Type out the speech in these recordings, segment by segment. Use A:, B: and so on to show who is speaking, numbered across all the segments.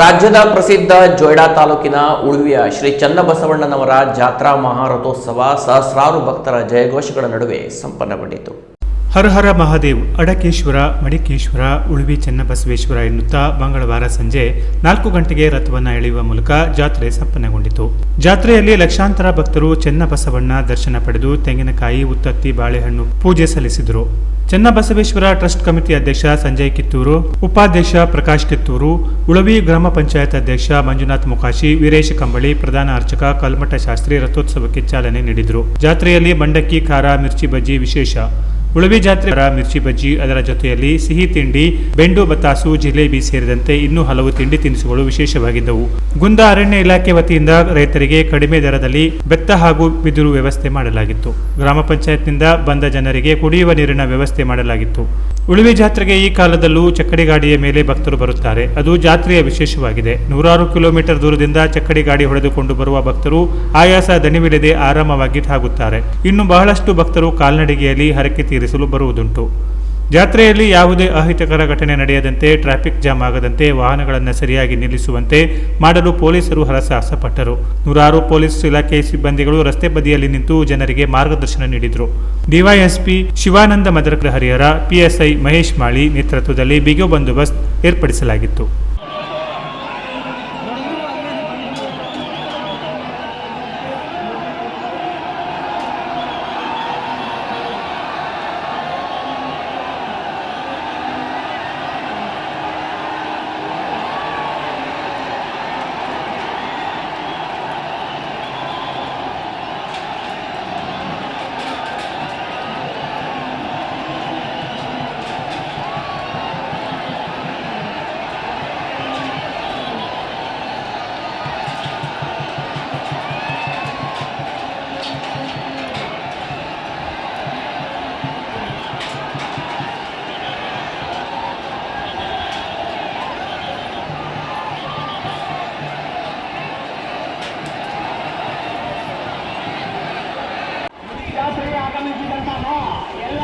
A: ರಾಜ್ಯದ ಪ್ರಸಿದ್ಧ ಜೊಯ್ಡಾ ತಾಲೂಕಿನ ಉಳುವಿಯ ಶ್ರೀ ಚನ್ನಬಸವಣ್ಣನವರ ಜಾತ್ರಾ ಮಹಾರಥೋತ್ಸವ ಸಹಸ್ರಾರು ಭಕ್ತರ ಜಯಘೋಷಗಳ ನಡುವೆ ಸಂಪನ್ನಗೊಂಡಿತು.
B: ಹರ ಹರ ಮಹಾದೇವ್, ಅಡಕೇಶ್ವರ, ಮಡಿಕೇಶ್ವರ, ಉಳುವಿ ಚನ್ನಬಸವೇಶ್ವರ ಎನ್ನುತ್ತಾ ಮಂಗಳವಾರ ಸಂಜೆ ನಾಲ್ಕು ಗಂಟೆಗೆ ರಥವನ್ನು ಎಳೆಯುವ ಮೂಲಕ ಜಾತ್ರೆ ಸಂಪನ್ನಗೊಂಡಿತು. ಜಾತ್ರೆಯಲ್ಲಿ ಲಕ್ಷಾಂತರ ಭಕ್ತರು ಚನ್ನಬಸವಣ್ಣ ದರ್ಶನ ಪಡೆದು ತೆಂಗಿನಕಾಯಿ, ಉತ್ತತ್ತಿ, ಬಾಳೆಹಣ್ಣು ಪೂಜೆ ಸಲ್ಲಿಸಿದರು. ಚನ್ನಬಸವೇಶ್ವರ ಟ್ರಸ್ಟ್ ಕಮಿಟಿ ಅಧ್ಯಕ್ಷ ಸಂಜಯ್ ಕಿತ್ತೂರು, ಉಪಾಧ್ಯಕ್ಷ ಪ್ರಕಾಶ್ ಕಿತ್ತೂರು, ಉಳವಿ ಗ್ರಾಮ ಪಂಚಾಯತ್ ಅಧ್ಯಕ್ಷ ಮಂಜುನಾಥ್ ಮುಖಾಶಿ ವೀರೇಶ ಕಂಬಳಿ, ಪ್ರಧಾನ ಅರ್ಚಕ ಕಲ್ಮಠ ಶಾಸ್ತ್ರಿ ರಥೋತ್ಸವಕ್ಕೆ ಚಾಲನೆ ನೀಡಿದರು. ಜಾತ್ರೆಯಲ್ಲಿ ಮಂಡಕ್ಕಿ, ಖಾರ, ಮಿರ್ಚಿ ಬಜ್ಜಿ ವಿಶೇಷ. ಉಳವಿ ಜಾತ್ರೆ ಮಿರ್ಚಿ ಬಜ್ಜಿ ಅದರ ಜೊತೆಯಲ್ಲಿ ಸಿಹಿ ತಿಂಡಿ, ಬೆಂಡು ಬತಾಸು, ಜಿಲೇಬಿ ಸೇರಿದಂತೆ ಇನ್ನೂ ಹಲವು ತಿಂಡಿ ತಿನಿಸುಗಳು ವಿಶೇಷವಾಗಿದ್ದವು. ಗುಂದ ಅರಣ್ಯ ಇಲಾಖೆ ವತಿಯಿಂದ ರೈತರಿಗೆ ಕಡಿಮೆ ದರದಲ್ಲಿ ಬೆತ್ತ ಹಾಗೂ ಬಿದಿರು ವ್ಯವಸ್ಥೆ ಮಾಡಲಾಗಿತ್ತು. ಗ್ರಾಮ ಪಂಚಾಯತ್ನಿಂದ ಬಂದ ಜನರಿಗೆ ಕುಡಿಯುವ ನೀರಿನ ವ್ಯವಸ್ಥೆ ಮಾಡಲಾಗಿತ್ತು. ಉಳುವಿ ಜಾತ್ರೆಗೆ ಈ ಕಾಲದಲ್ಲೂ ಚಕ್ಕಡಿ ಗಾಡಿಯ ಮೇಲೆ ಭಕ್ತರು ಬರುತ್ತಾರೆ. ಅದು ಜಾತ್ರೆಯ ವಿಶೇಷವಾಗಿದೆ. ನೂರಾರು ಕಿಲೋಮೀಟರ್ ದೂರದಿಂದ ಚಕ್ಕಡಿ ಗಾಡಿ ಹೊಡೆದುಕೊಂಡು ಬರುವ ಭಕ್ತರು ಆಯಾಸ ದಣಿವಿಲ್ಲದೆ ಆರಾಮವಾಗಿ ಸಾಗುತ್ತಾರೆ. ಇನ್ನು ಬಹಳಷ್ಟು ಭಕ್ತರು ಕಾಲ್ನಡಿಗೆಯಲ್ಲಿ ಹರಕೆ ತೀರಿಸಲು ಬರುವುದುಂಟು. ಜಾತ್ರೆಯಲ್ಲಿ ಯಾವುದೇ ಅಹಿತಕರ ಘಟನೆ ನಡೆಯದಂತೆ ಟ್ರಾಫಿಕ್ ಜಾಮ್ ಆಗದಂತೆ ವಾಹನಗಳನ್ನು ಸರಿಯಾಗಿ ನಿಲ್ಲಿಸುವಂತೆ ಮಾಡಲು ಪೊಲೀಸರು ಹರಸಾಹಸಪಟ್ಟರು ನೂರಾರು ಪೊಲೀಸ್ ಇಲಾಖೆ ಸಿಬ್ಬಂದಿಗಳು ರಸ್ತೆ ಬದಿಯಲ್ಲಿ ನಿಂತು ಜನರಿಗೆ ಮಾರ್ಗದರ್ಶನ ನೀಡಿದರು. ಡಿವೈಎಸ್ಪಿ ಶಿವಾನಂದ ಮದರಕ ಹರಿಹರ, ಪಿಎಸ್ಐ ಮಹೇಶ್ ಮಾಳಿ ನೇತೃತ್ವದಲ್ಲಿ ಬಿಗಿ ಬಂದೋಬಸ್ತ್ ಏರ್ಪಡಿಸಲಾಗಿತ್ತು.
C: ಆಗಮಿಸಿದಂತಹ ಎಲ್ಲ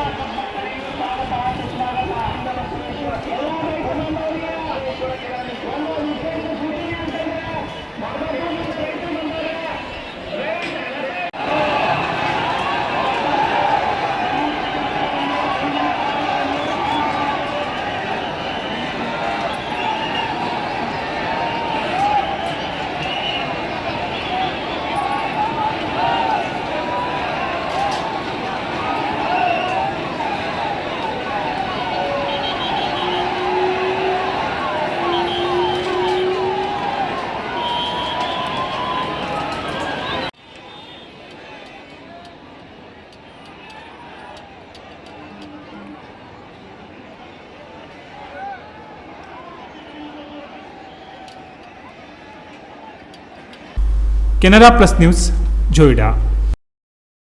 B: ಕೆನರಾ ಪ್ಲಸ್ ನ್ಯೂಸ್ ಜೋಯಿಡಾ